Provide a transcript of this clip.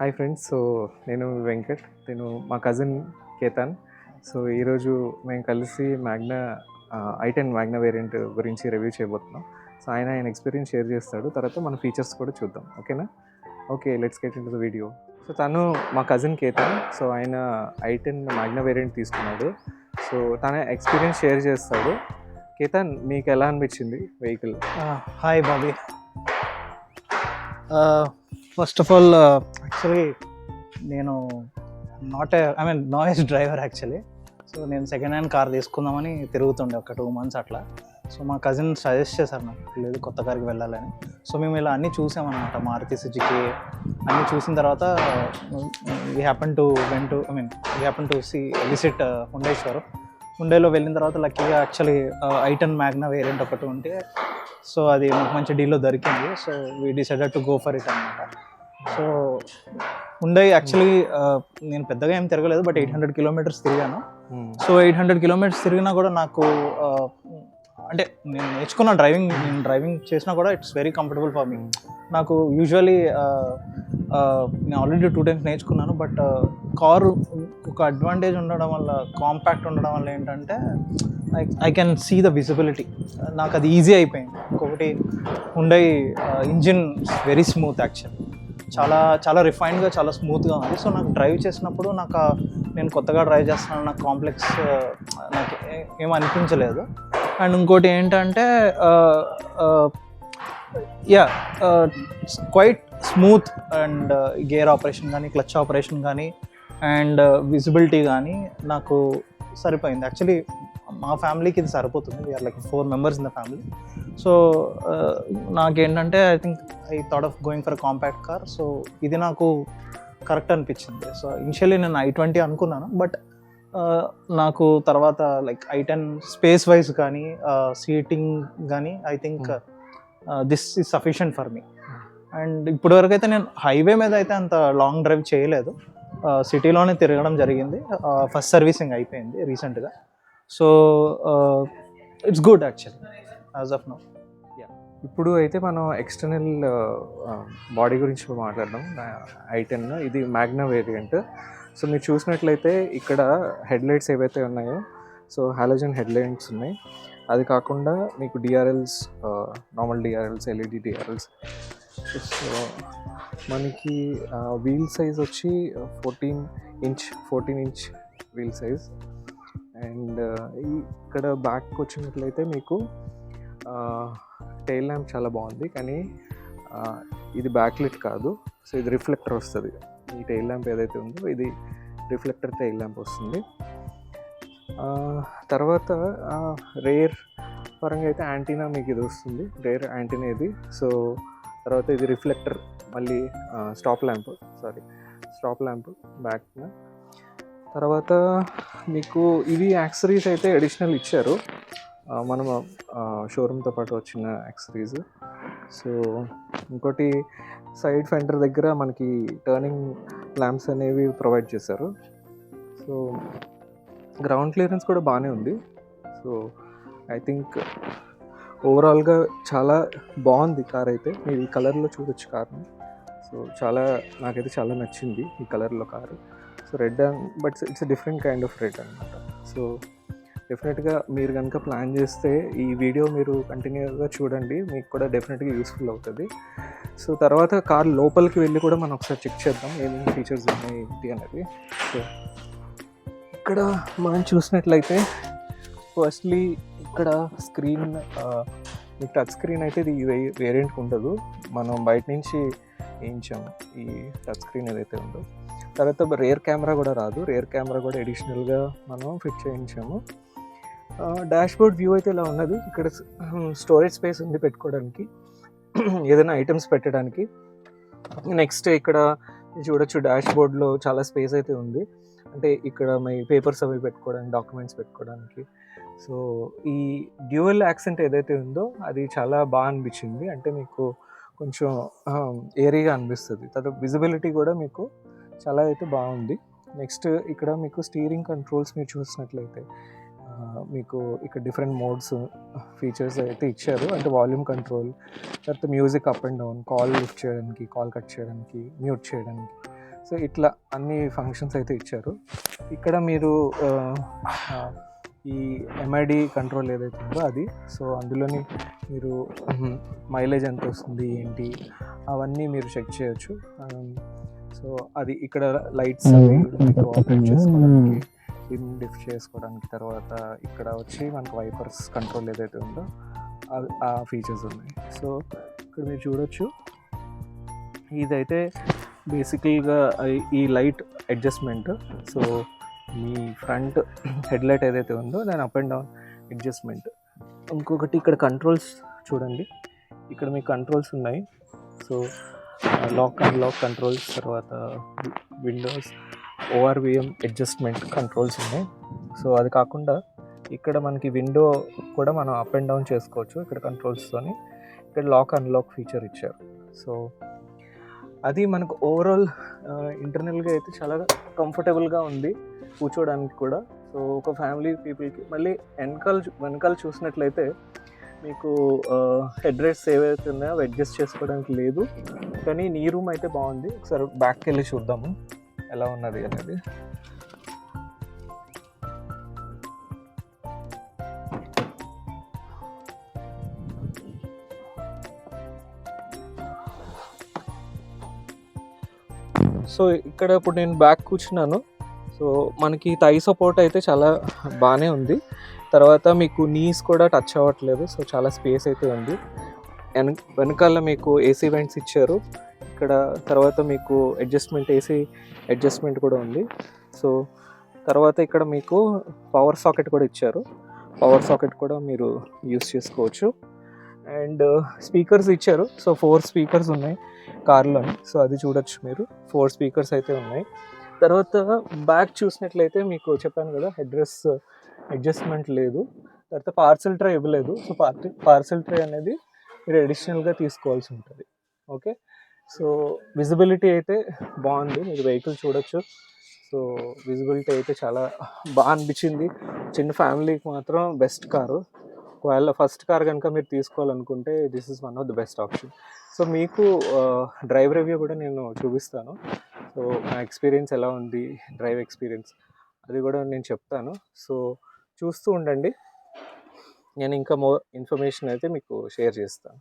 Hi friends so నేను వెంకట్ నేను మా కజిన్ కేతన్. సో ఈరోజు మేము కలిసి Magna i ten Magna variant గురించి రివ్యూ చేయబోతున్నాం. సో ఆయన ఆయన ఎక్స్పీరియన్స్ షేర్ చేస్తాడు. తర్వాత మన ఫీచర్స్ కూడా చూద్దాం. ఓకేనా okay let's get in to the video so తను మా కజిన్ కేతన్. సో ఆయన ఐ టెన్ మ్యాగ్నా వేరియంట్ తీసుకున్నాడు. సో తన ఎక్స్పీరియన్స్ షేర్ చేస్తాడు. కేతన్ మీకు ఎలా అనిపించింది vehicle hi Bobby. First of all actually నేను not I mean novice driver actually so నేను సెకండ్ హ్యాండ్ కార్ తీసుకుందామని తిరుగుతుండే ఒక టూ మంత్స్ అట్లా. సో మా కజిన్ సజెస్ట్ చేశారు నాకు లేదు కొత్త కారుకి వెళ్ళాలని. సో మేము ఇలా అన్నీ చూసామన్నమాట మారుతి సుజుకి. అన్నీ చూసిన తర్వాత we happen to when to I mean we happen to see visit Undeshwaram ఉండేలో వెళ్ళిన తర్వాత లక్కీగా యాక్చువల్లీ ఐటన్ మ్యాగ్నా వేరియంట్ ఒకటి ఉంటే సో అది మాకు మంచి డీల్లో దొరికింది. So we decided to go for it అనమాట సో ఉండే యాక్చువల్లీ నేను పెద్దగా ఏం తిరగలేదు బట్ ఎయిట్ హండ్రెడ్ కిలోమీటర్స్ తిరిగాను. సో ఎయిట్ హండ్రెడ్ కిలోమీటర్స్ తిరిగినా కూడా నాకు అంటే నేను నేర్చుకున్న డ్రైవింగ్ నేను డ్రైవింగ్ చేసినా కూడా it's very comfortable for me నాకు యూజువలీ నేను ఆల్రెడీ టూ టైమ్స్ నేర్చుకున్నాను బట్ కారు ఒక అడ్వాంటేజ్ ఉండడం వల్ల కాంపాక్ట్ ఉండడం వల్ల ఏంటంటే I I can see the visibility నాకు అది ఈజీ అయిపోయింది. ఇంకొకటి ఉండే ఇంజిన్ వెరీ స్మూత్ యాక్చువల్ చాలా చాలా రిఫైన్డ్గా చాలా స్మూత్గా ఉంది. సో నాకు డ్రైవ్ చేసినప్పుడు నాకు నేను కొత్తగా డ్రైవ్ చేస్తున్నాను నాకు కాంప్లెక్స్ నాకు ఏం అనిపించలేదు. అండ్ ఇంకోటి ఏంటంటే yeah quite smooth and gear operation కానీ క్లచ్ ఆపరేషన్ కానీ అండ్ విజిబిలిటీ కానీ నాకు సరిపోయింది. యాక్చువల్లీ మా ఫ్యామిలీకి ఇది సరిపోతుంది. We are like four members in the family so నాకేంటంటే I think I thought of going for compact car so ఇది నాకు కరెక్ట్ అనిపించింది. సో ఇనిషియల్లీ నేను ఐ ట్వంటీ అనుకున్నాను. బట్ నాకు తర్వాత like i ten space wise కానీ సీటింగ్ కానీ I think this is sufficient for me and ఇప్పటివరకు అయితే నేను హైవే మీద అయితే అంత లాంగ్ డ్రైవ్ చేయలేదు. సిటీలోనే తిరగడం జరిగింది. ఫస్ట్ సర్వీసింగ్ అయిపోయింది రీసెంట్గా so it's good actually as of now ఇప్పుడు అయితే మనం ఎక్స్టర్నల్ బాడీ గురించి మాట్లాడదాం. ఐ టెన్ ఇది మ్యాగ్నా వేరియంట్ సో మీరు చూసినట్లయితే ఇక్కడ హెడ్ లైట్స్ ఏవైతే ఉన్నాయో సో హాలోజన్ హెడ్ లైట్స్ ఉన్నాయి. అది కాకుండా మీకు DRLs normal DRLs LED DRLs so మనకి వీల్ సైజ్ వచ్చి fourteen inch fourteen inch wheel size and ఇక్కడ బ్యాక్ వచ్చినట్లయితే మీకు టైల్ ల్యాంప్ చాలా బాగుంది. కానీ ఇది ఇది బ్యాక్లెట్ కాదు. సో ఇది రిఫ్లెక్టర్ వస్తుంది. ఈ టైల్ ల్యాంప్ ఏదైతే ఉందో ఇది రిఫ్లెక్టర్ టైల్ ల్యాంప్ వస్తుంది. తర్వాత రేర్ పరంగా అయితే యాంటీనా మీకు ఇది వస్తుంది. రేర్ యాంటీనా ఇది. సో తర్వాత ఇది రిఫ్లెక్టర్ మళ్ళీ stop lamp sorry stop lamp back తర్వాత మీకు ఇవి యాక్సరీస్ అయితే అడిషనల్ ఇచ్చారు. మనం షోరూమ్తో పాటు వచ్చిన యాక్సరీస్. సో ఇంకోటి సైడ్ ఫెండర్ దగ్గర మనకి టర్నింగ్ ల్యాంప్స్ అనేవి ప్రొవైడ్ చేశారు. సో గ్రౌండ్ క్లియరెన్స్ కూడా బాగానే ఉంది. సో ఐ థింక్ ఓవరాల్గా చాలా బాగుంది కార్ అయితే. మీరు ఈ కలర్లో చూడొచ్చు కార్ని సో చాలా నాకైతే చాలా నచ్చింది ఈ కలర్లో car so red but it's different kind of red అనమాట సో డెఫినెట్గా మీరు కనుక ప్లాన్ చేస్తే ఈ వీడియో మీరు కంటిన్యూగా చూడండి మీకు కూడా డెఫినెట్గా యూస్ఫుల్ అవుతుంది. సో తర్వాత కార్ లోపలికి వెళ్ళి కూడా మనం ఒకసారి చెక్ చేద్దాం ఏమేమి ఫీచర్స్ ఉన్నాయి ఏంటి అనేది. సో ఇక్కడ మనం చూసినట్లయితే ఫస్ట్లీ ఇక్కడ స్క్రీన్ మీకు టచ్ స్క్రీన్ అయితే ఇది వేరియంట్కి ఉండదు. మనం బయట నుంచి వేయించాము ఈ టచ్ స్క్రీన్ ఏదైతే ఉందో. తర్వాత రేర్ కెమెరా కూడా రాదు. రేర్ కెమెరా కూడా అడిషనల్గా మనం ఫిట్ చేయించాము. డాష్ బోర్డ్ వ్యూ అయితే ఇలా ఉన్నది. ఇక్కడ స్టోరేజ్ స్పేస్ ఉంది పెట్టుకోవడానికి. ఏదైనా ఐటమ్స్ పెట్టడానికి. నెక్స్ట్ ఇక్కడ చూడొచ్చు డాష్ బోర్డ్లో చాలా స్పేస్ అయితే ఉంది. అంటే ఇక్కడ మీ పేపర్స్ అవి పెట్టుకోవడానికి డాక్యుమెంట్స్ పెట్టుకోవడానికి. సో ఈ డ్యూయల్ యాక్సెంట్ ఏదైతే ఉందో అది చాలా బాగా అనిపించింది. అంటే మీకు కొంచెం ఏరీగా అనిపిస్తుంది. తర్వాత విజిబిలిటీ కూడా మీకు చాలా అయితే బాగుంది. నెక్స్ట్ ఇక్కడ మీకు స్టీరింగ్ కంట్రోల్స్ మీరు చూసినట్లయితే మీకు ఇక్కడ డిఫరెంట్ మోడ్స్ ఫీచర్స్ అయితే ఇచ్చారు. అంటే వాల్యూమ్ కంట్రోల్ తర్వాత music up and down call lift చేయడానికి కాల్ కట్ చేయడానికి మ్యూట్ చేయడానికి. సో ఇట్లా అన్ని ఫంక్షన్స్ అయితే ఇచ్చారు. ఇక్కడ మీరు ఈ ఎంఐడి కంట్రోల్ ఏదైతే ఉందో అది సో అందులోని మీరు మైలేజ్ ఎంత వస్తుంది ఏంటి అవన్నీ మీరు చెక్ చేయొచ్చు. సో అది ఇక్కడ లైట్స్ మీకు ఆపరేట్ చేసుకోవడానికి డిమ్ డిఫ్ చేసుకోవడానికి తర్వాత ఇక్కడ వచ్చి మనకు వైపర్స్ కంట్రోల్ ఏదైతే ఉందో ఆ ఫీచర్స్ ఉన్నాయి. సో ఇక్కడ మీరు చూడొచ్చు. ఇదైతే బేసికల్గా ఈ లైట్ అడ్జస్ట్మెంట్ సో మీ ఫ్రంట్ హెడ్లైట్ ఏదైతే ఉందో దాని అప్ అండ్ డౌన్ అడ్జస్ట్మెంట్ ఇంకొకటి ఇక్కడ కంట్రోల్స్ చూడండి. ఇక్కడ మీకు కంట్రోల్స్ ఉన్నాయి. So lock and lock controls తర్వాత విండోస్ ఓఆర్విఎం అడ్జస్ట్మెంట్ కంట్రోల్స్ ఉన్నాయి. సో అది కాకుండా ఇక్కడ మనకి విండో కూడా మనం అప్ అండ్ డౌన్ చేసుకోవచ్చు ఇక్కడ కంట్రోల్స్తోని ఇక్కడ లాక్ అన్లాక్ ఫీచర్ ఇచ్చారు. సో అది మనకు ఓవరాల్ ఇంటర్నల్గా అయితే చాలా కంఫర్టబుల్గా ఉంది కూర్చోడానికి కూడా. సో ఒక ఫ్యామిలీ పీపుల్కి మళ్ళీ వెనకాల వెనకాల చూసినట్లయితే మీకు హెడ్ రెస్ట్ ఏవైతే ఉన్నాయో అవి అడ్జస్ట్ చేసుకోవడానికి లేదు. కానీ నీ రూమ్ అయితే బాగుంది. ఒకసారి బ్యాక్కి వెళ్ళి చూద్దాము. ఎలా ఉన్నది అనేది. సో ఇక్కడ ఇప్పుడు నేను బ్యాక్ కూర్చున్నాను. సో మనకి థై సపోర్ట్ అయితే చాలా బాగానే ఉంది. తర్వాత మీకు నీస్ కూడా టచ్ అవ్వట్లేదు సో చాలా స్పేస్ అయితే ఉంది. వెన వెనకాల మీకు ఏసీ వెంట్స్ ఇచ్చారు. ఇక్కడ తర్వాత మీకు అడ్జస్ట్మెంట్ ఏసీ అడ్జస్ట్మెంట్ కూడా ఉంది. సో తర్వాత ఇక్కడ మీకు పవర్ సాకెట్ కూడా ఇచ్చారు. పవర్ సాకెట్ కూడా మీరు యూస్ చేసుకోవచ్చు. అండ్ స్పీకర్స్ uh, ఇచ్చారు. సో ఫోర్ స్పీకర్స్ ఉన్నాయి కార్లోని. సో అది చూడొచ్చు మీరు. ఫోర్ స్పీకర్స్ అయితే ఉన్నాయి. తర్వాత బ్యాక్ చూసినట్లయితే మీకు చెప్పాను కదా హెడ్రెస్ అడ్జస్ట్మెంట్ లేదు. తర్వాత పార్సల్ ట్రే ఇవ్వలేదు. సో పార్టీ పార్సల్ ట్రే అనేది మీరు అడిషనల్గా తీసుకోవాల్సి ఉంటుంది. ఓకే? సో విజిబిలిటీ అయితే బాగుంది. మీరు వెహికల్ చూడొచ్చు. సో విజిబిలిటీ అయితే చాలా బాగా అనిపించింది. చిన్న ఫ్యామిలీకి మాత్రం బెస్ట్ కారు. ఒకవేళ ఫస్ట్ కార్ కనుక మీరు తీసుకోవాలనుకుంటే this is one of the best option. So మీకు డ్రైవ్ రివ్యూ కూడా నేను చూపిస్తాను. సో నా ఎక్స్పీరియన్స్ ఎలా ఉంది? డ్రైవ్ ఎక్స్పీరియన్స్ అది కూడా నేను చెప్తాను. సో చూస్తూ ఉండండి. నేను ఇంకా మోర్ ఇన్ఫర్మేషన్ అయితే మీకు షేర్ చేస్తాను.